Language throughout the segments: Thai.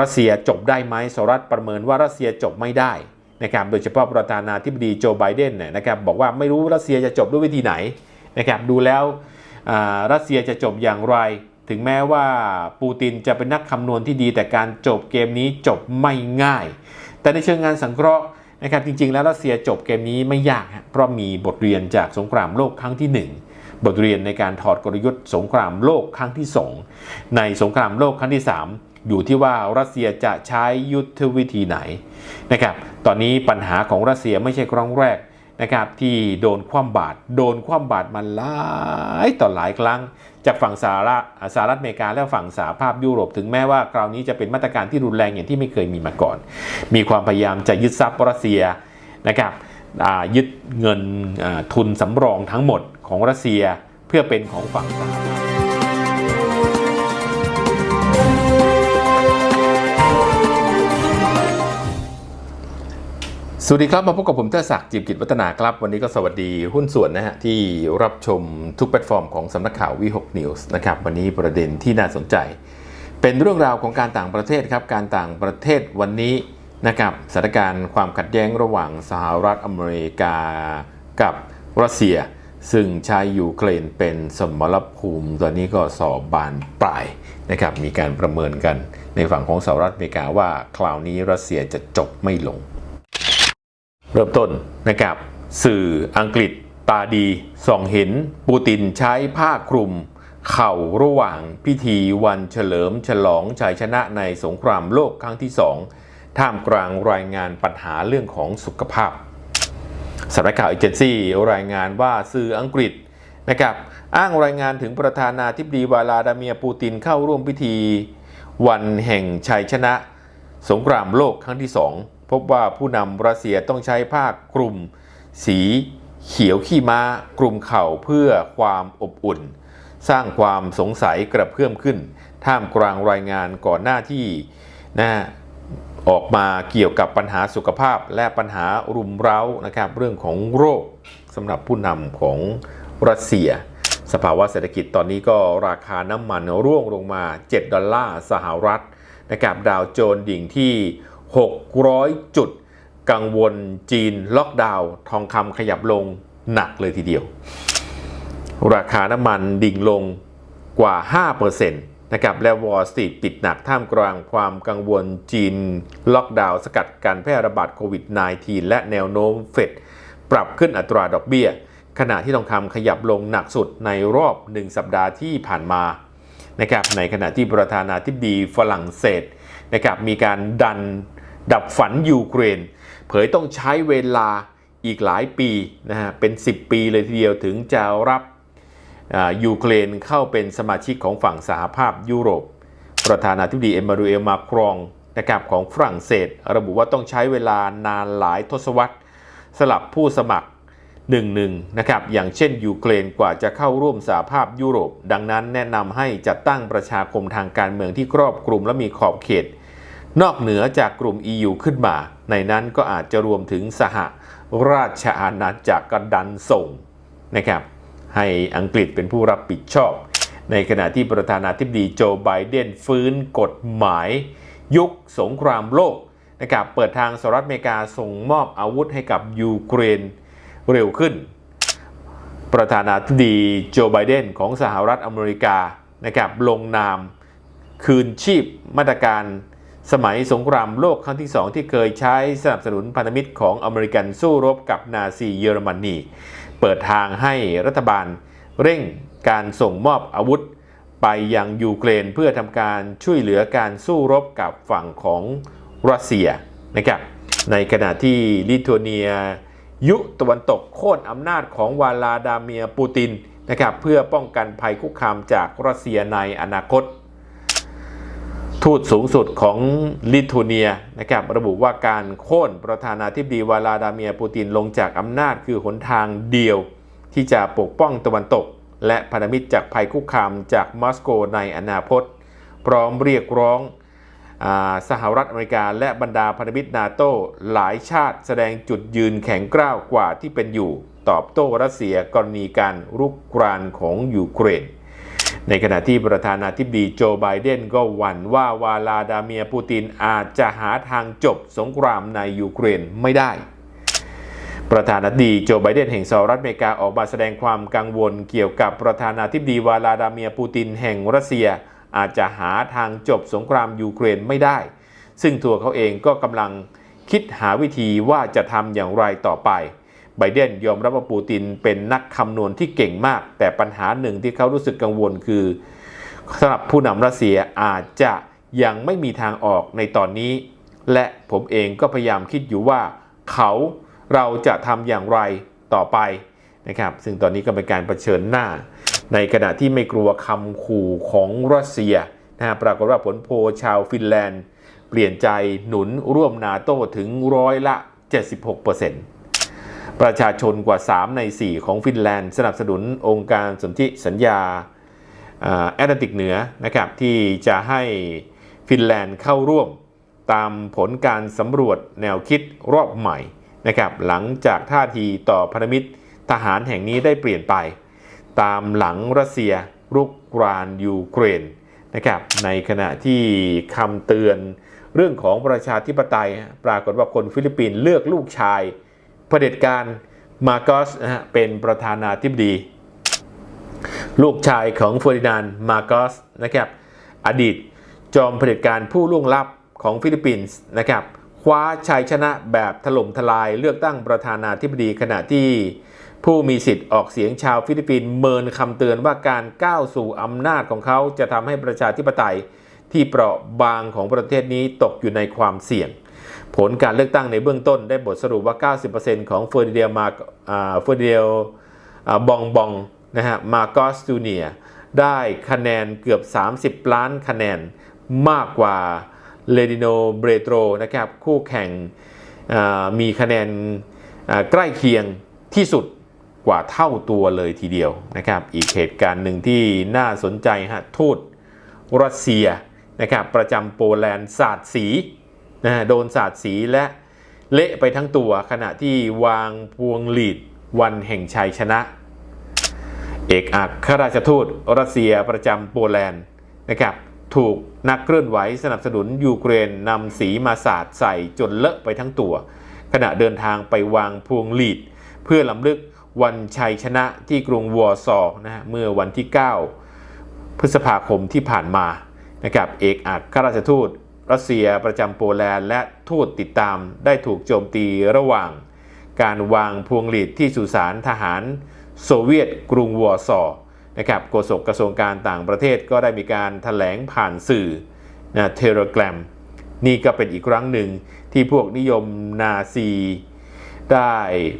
รัสเซียจบได้ไหมสหรัฐประเมินว่ารัสเซียจบไม่ได้นะครับโดยเฉพาะประธานาธิบดีโจไบเดนเนี่ยนะครับบอกว่าไม่รู้รัสเซียจะจบด้วยวิธีไหนนะครับดูแล้วรัสเซียจะจบอย่างไร ถึงแม้ว่าปูตินจะเป็นนักคำนวณที่ดี แต่การจบเกมนี้จบไม่ง่าย แต่ในเชิงงานสังเคราะห์นะครับจริงๆ แล้วรัสเซียจบเกมนี้ไม่ยาก เพราะมีบทเรียนจากสงครามโลกครั้งที่หนึ่งบทเรียนในการถอดกลยุทธ์สงครามโลกครั้งที่ 2 ในสงครามโลกครั้งที่ 3 อยู่ที่ว่ารัสเซียจะใช้ยุทธวิธีไหนนะครับ ตอนนี้ปัญหาของรัสเซียไม่ใช่ครั้งแรกนะครับที่โดนคว่ำบาตรโดนคว่ำบาตรมาหลายต่อหลายครั้ง จากฝั่งสหรัฐสหรัฐอเมริกาและฝั่งสหภาพยุโรปถึงแม้ว่าคราวนี้จะเป็นมาตรการที่รุนแรงอย่างที่ไม่เคยมีมาก่อน มีความพยายามจะยึดทรัพย์รัสเซียนะครับยึดเงินทุนสำรองทั้งหมดของรัสเซียเพื่อเป็นของฝั่งสหภา สวัสดีครับ มาพบกับผมเทศักดิ์จิมกิจวัฒนาครับ วันนี้ก็สวัสดีหุ้นส่วนนะฮะที่รับชมทุกแพลตฟอร์มของสำนักข่าววี6 News นะครับวันนี้ประเด็นที่น่าสนใจ เป็นเรื่องราวของการต่างประเทศครับการต่างประเทศวันนี้นะครับสถานการณ์ความขัดแย้งระหว่างสหรัฐอเมริกากับรัสเซีย ซึ่งใช้ยูเครนเป็นสมรภูมิ ตอนนี้ก็สอบบานปลายนะครับมีการประเมินกันในฝั่งของสหรัฐอเมริกาว่าคราวนี้รัสเซียจะจบไม่ลง เริ่มต้นนะครับ สื่ออังกฤษตาดีส่องเห็น ปูตินใช้ผ้าคลุม เข่าระหว่างพิธีวันเฉลิมฉลองชัยชนะในสงครามโลกครั้งที่สองท่ามกลางรายงานปัญหาเรื่องของสุขภาพสำนักข่าวเอเจนซี่รายงานว่าสื่ออังกฤษนะครับอ้างรายงานถึงประธานาธิบดีวลาดาเมียปูตินเข้าร่วมพิธี วันแห่งชัยชนะ สงครามโลกครั้งที่สอง พบว่าผู้นำรัสเซียต้องใช้ผ้าคลุม สีเขียวขี้ม้ากลุ่มเข่าเพื่อความอบอุ่น สร้างความสงสัยกระเพื่อมขึ้น ท่ามกลางรายงานก่อนหน้าที่นะออกมาเกี่ยวกับปัญหาสุขภาพและปัญหารุมเร้านะครับเรื่องของโรคสำหรับผู้นำของรัสเซีย สภาวะเศรษฐกิจตอนนี้ก็ราคาน้ำมันร่วงลงมา 7 ดอลลาร์สหรัฐนะครับดาวโจนส์ดิ่งที่ 600 จุด กังวลจีนล็อกดาวน์ทองคำขยับลงหนักเลยทีเดียว ราคาน้ำมันดิ่งลงกว่า 5%นะครับและวอลสตีปิดหนักท่ามกลางความกังวลจีน ล็อกดาวน์สกัดการแพร่ระบาดโควิด -19 และแนวโน้มเฟดปรับขึ้นอัตราดอกเบี้ย ขณะที่ทองคำขยับลงหนักสุดในรอบ 1 สัปดาห์ที่ผ่านมานะครับในขณะที่ประธานาธิบดีฝรั่งเศสนะครับมีการดัน ดับฝันยูเครน เผยต้องใช้เวลาอีกหลายปีนะฮะเป็น 10 ปีเลยทีเดียวถึงจะรับยูเครนเข้าเป็นสมาชิกของฝั่งสหภาพยุโรป ประธานาธิบดีเอมานูเอลมาครองนะครับของฝรั่งเศส ระบุว่าต้องใช้เวลานานหลายทศวรรษสลับผู้สมัครหนึ่งหนึ่งนะครับอย่างเช่นยูเครนกว่าจะเข้าร่วมสหภาพยุโรป ดังนั้นแนะนำให้จัดตั้งประชาคมทางการเมืองที่ครอบคลุมและมีขอบเขต นอกเหนือจากกลุ่ม EU ขึ้นมา ในนั้นก็อาจจะรวมถึงสหราชอาณาจักรกดันส่งนะครับให้อังกฤษเป็นผู้รับผิดชอบ ในขณะที่ประธานาธิบดีโจไบเดนฟื้นกฎหมาย ยุคสงครามโลกนะครับเปิดทางสหรัฐอเมริกาส่งมอบอาวุธให้กับยูเครนเร็วขึ้น ประธานาธิบดีโจไบเดนของสหรัฐอเมริกานะครับลงนามคืนชีพมาตรการ สมัยสงครามโลกครั้งที่ 2 ที่เคยใช้สนับสนุนพันธมิตรของอเมริกันสู้รบกับนาซีเยอรมนี เปิดทางให้รัฐบาลเร่งการส่งมอบอาวุธ ไปยังยูเครนเพื่อทำการช่วยเหลือการสู้รบกับฝั่งของรัสเซียนะครับในขณะที่ลิทัวเนีย ยุตะวันตกโค่นอำนาจของวาลาดาเมียปูตินนะครับเพื่อป้องกันภัยคุกคามจากรัสเซียในอนาคต ทูตสูงสุดของลิทัวเนียนะครับระบุว่าการโค่นประธานาธิบดีวลาดาเมียปูตินลงจากอำนาจคือหนทางเดียว ที่จะปกป้องตะวันตก และพันธมิตรจากภัยคุกคามจากมอสโกในอนาคต พร้อมเรียกร้องอสหรัฐอเมริกาและบรรดาพันธมิตรนาโตหลายชาติแสดงจุดยืนแข็งกร้าวกว่าที่เป็นอยู่ ตอบโต้รัสเซียกรณีการรุกรานของยูเครน ในขณะที่ประธานาธิบดีโจไบเดนก็หวั่นว่าวาลาดาเมียปูตินอาจจะหาทางจบสงครามในยูเครนไม่ได้ ประธานาธิบดีโจไบเดนแห่งสหรัฐอเมริกาออกมาแสดงความกังวลเกี่ยวกับประธานาธิบดีวาลาดาเมียปูตินแห่งรัสเซีย อาจจะหาทางจบสงครามยูเครนไม่ได้ ซึ่งตัวเขาเองก็กำลังคิดหาวิธีว่าจะทำอย่างไรต่อไป ไบเดนยอมรับว่าปูตินเป็นนักคำนวณที่เก่งมาก แต่ปัญหาหนึ่งที่เขารู้สึกกังวลคือสำหรับผู้นำรัสเซียอาจจะยังไม่มีทางออกในตอนนี้ และผมเองก็พยายามคิดอยู่ว่าเขาเราจะทำอย่างไรต่อไปนะครับซึ่งตอนนี้ก็เป็นการรเผชิญหน้า ในขณะที่ไม่กลัวคำขู่ของรัสเซียนะฮะปรากฏว่าผลโพลชาวฟินแลนด์ เปลี่ยนใจหนุนร่วมนาโต้ถึงร้อยละ 76%ปร ประชาชนกว่า 3 ใน 4 ของฟินแลนด์ สนับสนุนองค์การสนธิสัญญาแอตแลนติกเหนือนะครับที่จะให้ฟินแลนด์เข้าร่วมตามผลการสำรวจแนวคิดรอบใหม่นะครับหลังจากท่าทีต่อพันธมิตรทหารแห่งนี้ได้เปลี่ยนไป ตามหลังรัสเซียรุกรานยูเครนนะครับในขณะที่คำเตือนเรื่องของประชาธิปไตย ปรากฏว่าคนฟิลิปปินส์เลือกลูกชาย เผด็จการมาโกสนะฮะเป็นประธานาธิบดี ลูกชายของเฟอร์ดินานมาโกสนะครับอดีตจอมเผด็จการผู้ล่วงลับของฟิลิปปินส์นะครับคว้าชัยชนะแบบถล่มทลายเลือกตั้งประธานาธิบดีขณะที่ผู้มีสิทธิ์ออกเสียงชาวฟิลิปปินส์เมินคำเตือนว่าการก้าวสู่อำนาจของเขาจะทำให้ประชาธิปไตยที่เปราะบางของประเทศนี้ตกอยู่ในความเสี่ยง ผลการเลือกตั้งในเบื้องต้นได้บทสรุปว่า 90%ของเฟอร์ดิเดียมาเฟอร์ดิเดียบองบองนะฮะมาโกสจูเนียได้คะแนนเกือบ 30 ล้านคะแนนมากกว่าเลดิโนเบรโตรนะครับคู่แข่งมีคะแนนใกล้เคียงที่สุดกว่าเท่าตัวเลยทีเดียวนะครับ อีกเหตุการณ์หนึ่งที่น่าสนใจฮะทูตรัสเซียนะครับประจำโปแลนด์สาดสี นะโดนสาดสีและเละไปทั้งตัวขณะที่วางพวงหลีดวันแห่งชัยชนะ เอกอัครราชทูตรัสเซียประจำโปแลนด์นะครับถูกนักเคลื่อนไหวสนับสนุนยูเครนนำสีมาสาดใส่จนเลอะไปทั้งตัว ขณะเดินทางไปวางพวงหลีด เพื่อลำลึกวันชัยชนะที่กรุงวอร์ซอนะฮะเมื่อวันที่ 9 พฤษภาคมที่ผ่านมานะครับเอกอัครราชทูต รัสเซียประจำโปแลนด์และทูตติดตามได้ถูกโจมตีระหว่าง การวางพวงหลีดที่สุสานทหารโซเวียตกรุงวอร์ซอนะครับโฆษกกระทรวงการต่างประเทศก็ได้มีการถแถลงผ่านสื่อนะเทเลกรมนี่ก็เป็นอีกครั้งหนึ่งที่พวกนิยมนาซี ได้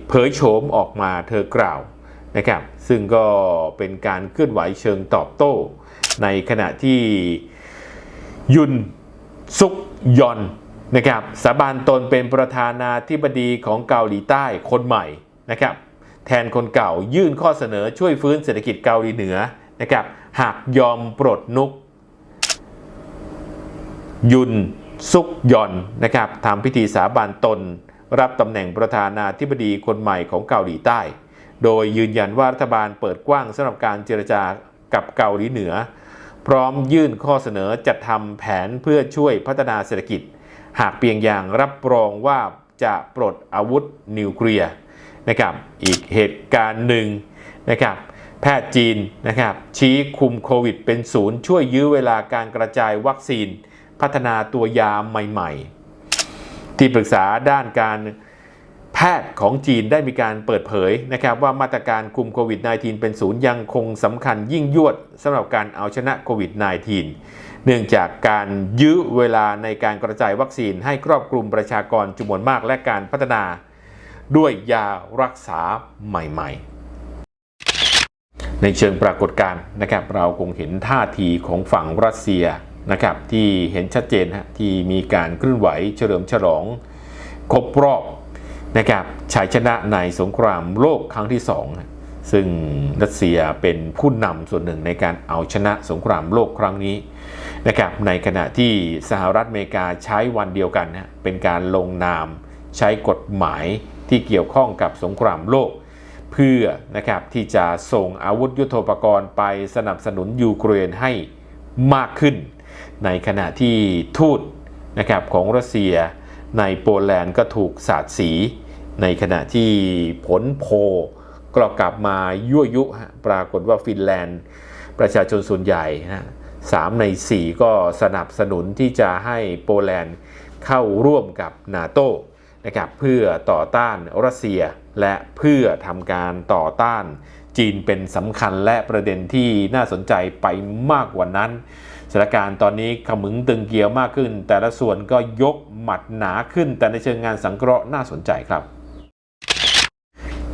เผยโฉมออกมาเธอกล่าวนะครับซึ่งก็เป็นการเคลื่อนไหวเชิงตอบโต้ ในขณะที่ยุน ซุกยอนนะครับสาบานตนเป็นประธานาธิบดีของเกาหลีใต้คนใหม่นะครับแทนคนเก่ายื่นข้อเสนอช่วยฟื้นเศรษฐกิจเกาหลีเหนือนะครับหากยอมปลดนุก ยุนซุกยอนนะครับทำพิธีสาบานตน รับตำแหน่งประธานาธิบดีคนใหม่ของเกาหลีใต้ โดยยืนยันว่ารัฐบาลเปิดกว้างสำหรับการเจรจากับเกาหลีเหนือ พร้อมยื่นข้อเสนอจัดทำแผนเพื่อช่วยพัฒนาเศรษฐกิจ หากเพียงอย่างรับรองว่าจะปลดอาวุธนิวเคลียร์นะครับอีกเหตุการณ์หนึ่งนะครับแพทย์จีนนะครับชี้คุมโควิดเป็นศูนย์ช่วยยื้อเวลาการกระจายวัคซีน พัฒนาตัวยาใหม่ ๆ ที่ปรึกษาด้านการ แพทย์ของจีนได้มีการเปิดเผยนะครับว่ามาตรการคุมโควิด -19 เป็นศูนย์ยังคงสำคัญยิ่งยวดสำหรับการเอาชนะโควิด -19 เนื่องจากการยื้อเวลาในการกระจายวัคซีนให้ครอบคลุมประชากรจำนวนมากและการพัฒนา ด้วยยารักษาใหม่ ๆ ในเชิงปรากฏการณ์นะครับเราคงเห็นท่าทีของฝั่งรัสเซียนะครับที่เห็นชัดเจนฮะที่มีการเคลื่อนไหวเฉลิมฉลอง ครบรอบ นะครับชัยชนะในสงครามโลกครั้งที่ 2 ซึ่งรัสเซียเป็นผู้นำส่วนหนึ่งในการเอาชนะสงครามโลกครั้งนี้นะครับในขณะที่สหรัฐอเมริกาใช้วันเดียวกันนะเป็นการลงนามใช้กฎหมายที่เกี่ยวข้องกับสงครามโลก เพื่อนะครับที่จะส่งอาวุธยุโทโธปกรณ์ไปสนับสนุนยูเครนให้มากขึ้น ในขณะที่ทูตนะครับของรัสเซียในโปแลนด์ก็ถูกสาดสี ในขณะที่ผลโพลก็กลับมายั่วยุปรากฏว่าฟินแลนด์ ประชาชนส่วนใหญ่นะสามใน4ก็สนับสนุนที่จะให้โปแลนด์เข้าร่วมกับนาโตนะครับเพื่อต่อต้านรัสเซียและเพื่อทำการต่อต้านจีนเป็นสำคัญและประเด็นที่น่าสนใจไปมากกว่านั้นสถานการณ์ตอนนี้ขมึงตึงเกียวมากขึ้น แต่ละส่วนก็ยกหมัดหนาขึ้น แต่ในเชิงงานสังเคราะห์น่าสนใจครับ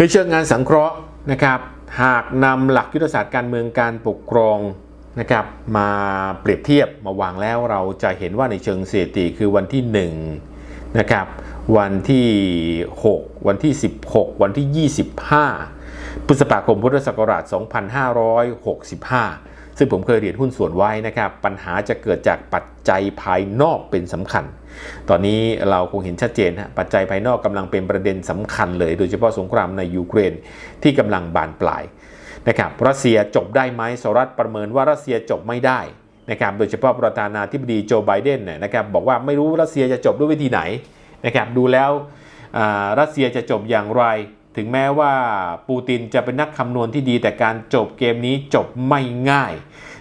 ในเชิงงานสังเคราะห์นะครับหากนำหลักยุทธศาสตร์การเมืองการปกครองนะครับมาเปรียบเทียบมาวางแล้วเราจะเห็นว่าในเชิงเศรษฐีคือวันที่ 1 นะครับ วันที่ 6 วันที่ 16 วันที่ 25 พฤษภาคมพุทธศักราช 2565 ซึ่งผมเคยเรียนหุ้นส่วนไว้นะครับ ปัญหาจะเกิดจากปัจจัยภายนอกเป็นสำคัญ ตอนนี้เราคงเห็นชัดเจนฮะปัจจัยภายนอกกำลังเป็นประเด็นสำคัญเลย โดยเฉพาะสงครามในยูเครนที่กำลังบานปลายนะครับรัสเซียจบได้ไหมสหรัฐประเมินว่ารัสเซียจบไม่ได้นะครับโดยเฉพาะประธานาธิบดีโจไบเดนเนี่ยนะครับบอกว่าไม่รู้รัสเซียจะจบด้วยวิธีไหนนะครับดูแล้วอ่ารัสเซียจะจบอย่างไร ถึงแม้ว่าปูตินจะเป็นนักคำนวณที่ดีแต่การจบเกมนี้จบไม่ง่าย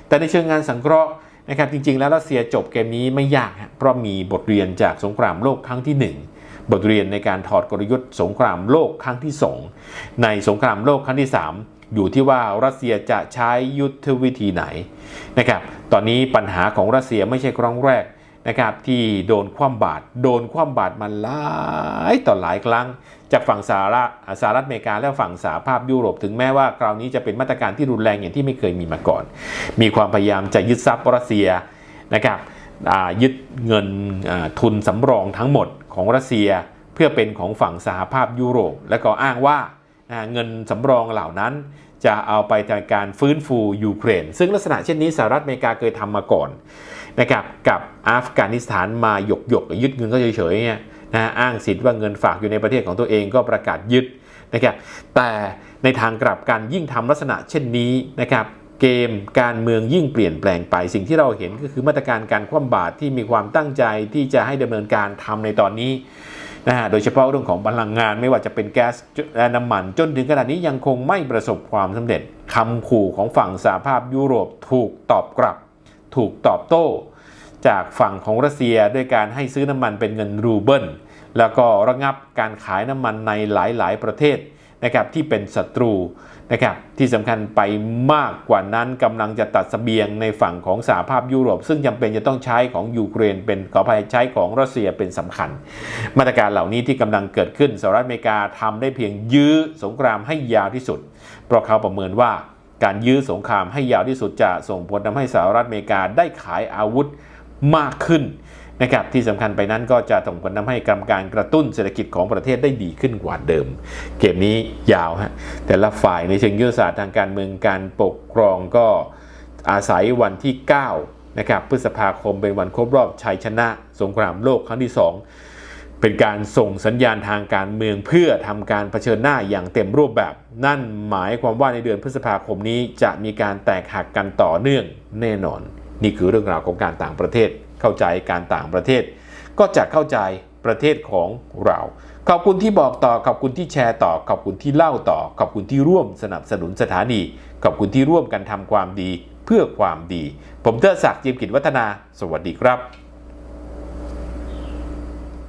แต่ในเชิงงานสังเคราะห์ นะครับจริงๆ แล้วรัสเซียจบเกมนี้ไม่ยากฮะเพราะมีบทเรียนจากสงครามโลกครั้งที่ 1 บทเรียนในการถอดกลยุทธ์สงครามโลกครั้งที่ 2 ในสงครามโลกครั้งที่ 3 อยู่ที่ว่ารัสเซียจะใช้ยุทธวิธีไหนนะครับตอนนี้ปัญหาของรัสเซียไม่ใช่ครั้งแรก นะครับที่โดนคว่ำบาตรโดนคว่ำบาตรมาหลายต่อหลายครั้ง จากฝั่งสหรัฐสหรัฐอเมริกาและฝั่งสหภาพยุโรปถึงแม้ว่าคราวนี้จะเป็นมาตรการที่รุนแรงอย่างที่ไม่เคยมีมาก่อน มีความพยายามจะยึดทรัพย์รัสเซียนะครับยึดเงินทุนสำรองทั้งหมดของรัสเซียเพื่อเป็นของฝั่งสหภาพยุโรป และก็อ้างว่าเงินสำรองเหล่านั้นจะเอาไปในการฟื้นฟูยูเครน ซึ่งลักษณะเช่นนี้สหรัฐอเมริกาเคยทำมาก่อน นะครับกับอัฟกานิสถานมาหยกหยกยึดเงินก็เฉยๆเนี่ยนะอ้างสิทธิ์ว่าเงินฝากอยู่ในประเทศของตัวเองก็ประกาศยึดนะครับแต่ในทางกลับกันยิ่งทำลักษณะเช่นนี้นะครับเกมการเมืองยิ่งเปลี่ยนแปลงไป สิ่งที่เราเห็นก็คือมาตรการการคว่ำบาตรที่มีความตั้งใจที่จะให้ดำเนินการทำในตอนนี้นะฮะโดยเฉพาะเรื่องของพลังงานไม่ว่าจะเป็นแก๊สและน้ำมัน จนถึงขนาดนี้ยังคงไม่ประสบความสำเร็จคำขู่ของฝั่งสหภาพยุโรปถูกตอบกลับ ถูกตอบโต้ จากฝั่งของรัสเซียด้วยการให้ซื้อน้ำมันเป็นเงินรูเบิล แล้วก็ระงับการขายน้ำมันในหลายๆ ประเทศนะครับที่เป็นศัตรูนะครับที่สำคัญไปมากกว่านั้นกำลังจะตัดสเสบียงในฝั่งของสหภาพยุโรป ซึ่งจำเป็นจะต้องใช้ของยูเครนเป็นขออภัยใช้ของรัสเซียเป็นสำคัญ มาตรการเหล่านี้ที่กำลังเกิดขึ้นสหรัฐอเมริกาทำได้เพียงยื้อสงครามให้ยาวที่สุด เพราะเขาประเมินว่า การยื้อสงครามให้ยาวที่สุดจะส่งผลทำให้สหรัฐอเมริกาได้ขายอาวุธมากขึ้นนะครับที่สำคัญไปนั้นก็จะส่งผลทำให้กรรมการกระตุ้นเศรษฐกิจของประเทศได้ดีขึ้นกว่าเดิม เกมนี้ยาวฮะแต่ละฝ่ายในเชิงยุทธศาสตร์ทางการเมืองการปกครองก็อาศัยวันที่9นะครับพฤษภาคมเป็นวันครบรอบชัยชนะ สงครามโลกครั้งที่ 2 เป็นการส่งสัญญาณทางการเมืองเพื่อทำการเผชิญหน้าอย่างเต็มรูปแบบ นั่นหมายความว่าในเดือนพฤษภาคมนี้จะมีการแตกหักกันต่อเนื่องแน่นอน นี่คือเรื่องราวของการต่างประเทศ เข้าใจการต่างประเทศ ก็จะเข้าใจประเทศของเรา ขอบคุณที่บอกต่อ ขอบคุณที่แชร์ต่อ ขอบคุณที่เล่าต่อ ขอบคุณที่ร่วมสนับสนุนสถานี ขอบคุณที่ร่วมกันทำความดีเพื่อความดี ผมเทอศักดิ์จิมกิจวัฒนา สวัสดีครับ